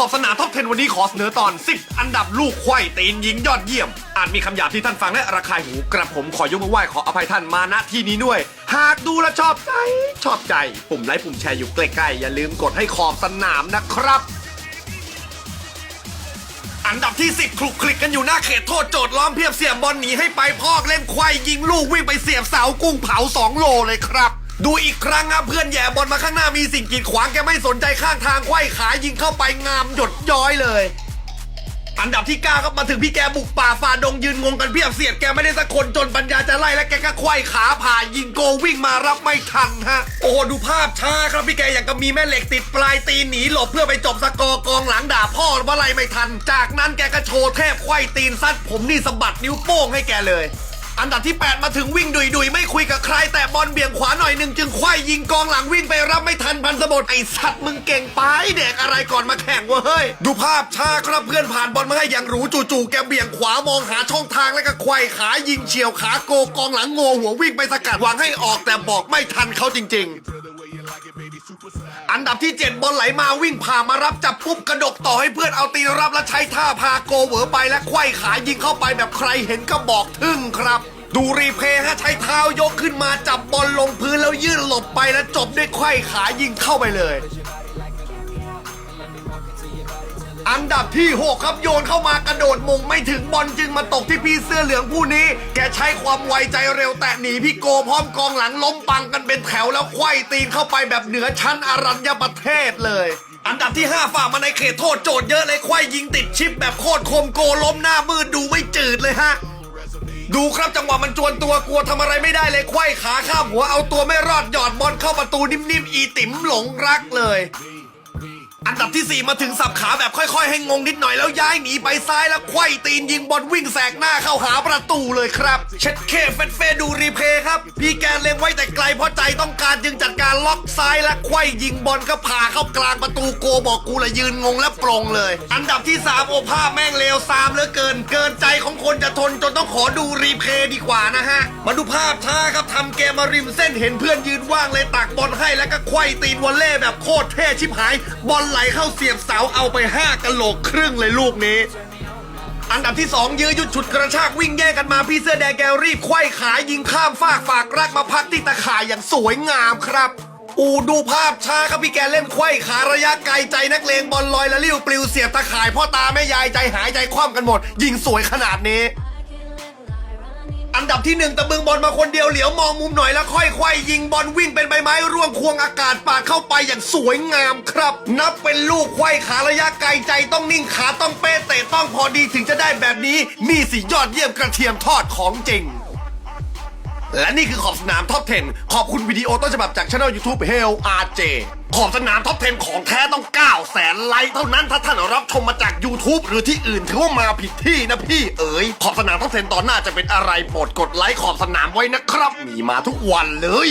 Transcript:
ขอบสนามท็อป 10 วันนี้ขอเสนอตอน 10 อันดับลูกควายตีนยิงยอดเยี่ยม อาจมีคำหยาบที่ท่านฟังและระคายหูกระผมขอยกมือไหว้ขออภัยท่านมาณที่นี้ด้วย หากดูและชอบใจ ชอบใจ ปุ่มไลค์ปุ่มแชร์อยู่ใกล้ๆ อย่าลืมกดให้ขอบสนามนะครับ อันดับที่ 10คลุกคลิกกันอยู่หน้าเขตโทษโจทย์ล้อมเพียบเสียบบอลหนีให้ไปพอกเล่นควายยิงลูกวิ่งไปเสียบเสากุ้งเผา2โลเลยครับ ดูอีกครั้งครับเพื่อนแย่บอลมาข้างหน้ามีสิ่งกีดขวางแกไม่สนใจข้างทางไขว้ขายิงเข้าไปงามหยดย้อยเลย อันดับที่9ครับมาถึงพี่แกบุกป่าฝ่าดงยืนงงกันเพียบเสียดแกไม่ได้สักคนจนปัญญาจะไล่และแกก็ไขว้ขาผ่ายิงโกวิ่งมารับไม่ทันฮะโอ้ดูภาพช้าครับพี่แกอย่างกับมีแม่เหล็กติดปลายตีนหนีหลบเพื่อไปจบสกอร์กองหลังด่าพ่อว่าไล่ไม่ทัน จากนั้นแกก็โชว์เทพไขว้ตีนซัดผมนี่สะบัดนิ้วโป้งให้แกเลย อันดับที่ 8 มาถึงวิ่งดุยดุยไม่คุยกับใคร แต่บอลเบี่ยงขวาหน่อยหนึ่งจึงควายยิงกองหลังวิ่งไปรับไม่ทันพันสบดไอสัตว์มึงเก่งไปเด็กอะไรก่อนมาแข่งวะเฮ้ย ดูภาพช้าครับเพื่อนผ่านบอลมาให้อย่างหรูจู่ๆแกเบี่ยงขวามองหาช่องทางแล้วก็ควายขายิงเฉียวขาโกกองหลังโงหัววิ่งไปสกัดหวังให้ออกแต่บอกไม่ทันเขาจริง ๆ อันดับที่ 7 บอลไหลมาวิ่งผ่ามารับจับปุ๊บกระดกต่อให้เพื่อนเอาตีนรับและใช้ท่าพาโกเวอร์ไปและไขว้ขายิงเข้าไปแบบใครเห็นก็บอกทึ่งครับ ดูรีเพย์ฮะใช้เท้ายกขึ้นมาจับบอลลงพื้นแล้วยื่นหลบไปแล้วจบด้วยไขว้ขายิงเข้าไปเลย อันดับที่ 6 ครับโยนเข้ามากระโดดมงไม่ถึงบอลจึงมาตกที่พี่เสื้อเหลืองผู้นี้ แกใช้ความไวใจเร็วแตะหนีพี่โกพร้อมกองหลังล้มปังกันเป็นแถวแล้วไขว้ตีนเข้าไปแบบเหนือชั้นอรัญญประเทศเลย อันดับที่ 5 ฝ่ามาในเขตโทษโจทย์เยอะเลยไขว้ยิงติดชิปแบบโคตรคมโกล้มหน้ามืดดูไม่จืดเลยฮะดูครับจังหวะมันจวนตัวกลัวทำอะไรไม่ได้เลยไขว้ขาข้ามหัวเอาตัวไม่รอดหยอดบอลเข้าประตูนิ่มๆอีติ๋มหลงรักเลย อันดับที่ 4 มาถึงสับขาแบบค่อย ๆ ให้งงนิดหน่อยแล้วย้ายหนีไปซ้ายแล้วควยตีนยิงบอลวิ่งแสกหน้าเข้าหาประตูเลยครับ เช็ดเคเฟดเฟดูรีเพย์ครับ พี่แกนเล็งไว้แต่ไกลเพราะใจต้องการจึงจัดการล็อกซ้ายและควยยิงบอลก็พาเข้ากลางประตูโกบอกกูละยืนงงและปรงเลย อันดับที่ 3 โอภาพแม่งเลวซามเหลือเกิน เกินใจ คนจะทนจนต้องขอดูรีเพย์ดีกว่านะฮะ มาดูภาพช้าครับทำเกมมาริมเส้นเห็นเพื่อนยืนว่างเลยตักบอลให้แล้วก็ไขว้ตีนวอลเล่แบบโคตรเท่ชิบหาย บอลไหลเข้าเสียบเสาเอาไปห้ากะโหลกครึ่งเลยลูกนี้อันดับที่ 2 ยื้อยุดฉุดกระชากวิ่งแย่งกันมาพี่เสื้อแดงแกรีบไขว้ขายิงข้ามฟากฝากรักมาพักที่ตะข่ายอย่างสวยงามครับ อูดูภาพช้าครับพี่แกเล่นไขว้ขาระยะไกลใจนักเลงบอลลอยและลิ้วปลิวเสียบตะข่ายพ่อตาแม่ยายใจหายใจคว่ำกันหมด ยิงสวยขนาดนี้ อันดับที่หนึ่งตะบึงบอลมาคนเดียวเหลียวมองมุมหน่อยแล้วค่อยควายยิงบอลวิ่งเป็นใบไม้ร่วงควงอากาศปาดเข้าไปอย่างสวยงามครับ นับเป็นลูกควยขาระยะไกลใจต้องนิ่งขาต้องเป๊ะเตะต้องพอดีถึงจะได้แบบนี้มีสียอดเยี่ยมกระเทียมทอดของจริง และนี่คือขอบสนามท็อป 10 ขอบคุณวิดีโอต้นฉบับจากช่อง YouTube Hell RJ ขอบสนามท็อป 10 ของแท้ต้อง 9 แสนไลค์เท่านั้นถ้าท่านรับชมมาจาก YouTube หรือที่อื่นถือว่ามาผิดที่นะพี่เอ๋ยขอบสนามท็อป 10 ตอนหน้าจะเป็นอะไรโปรดกดไลค์ขอบสนามไว้นะครับ มีมาทุกวันเลย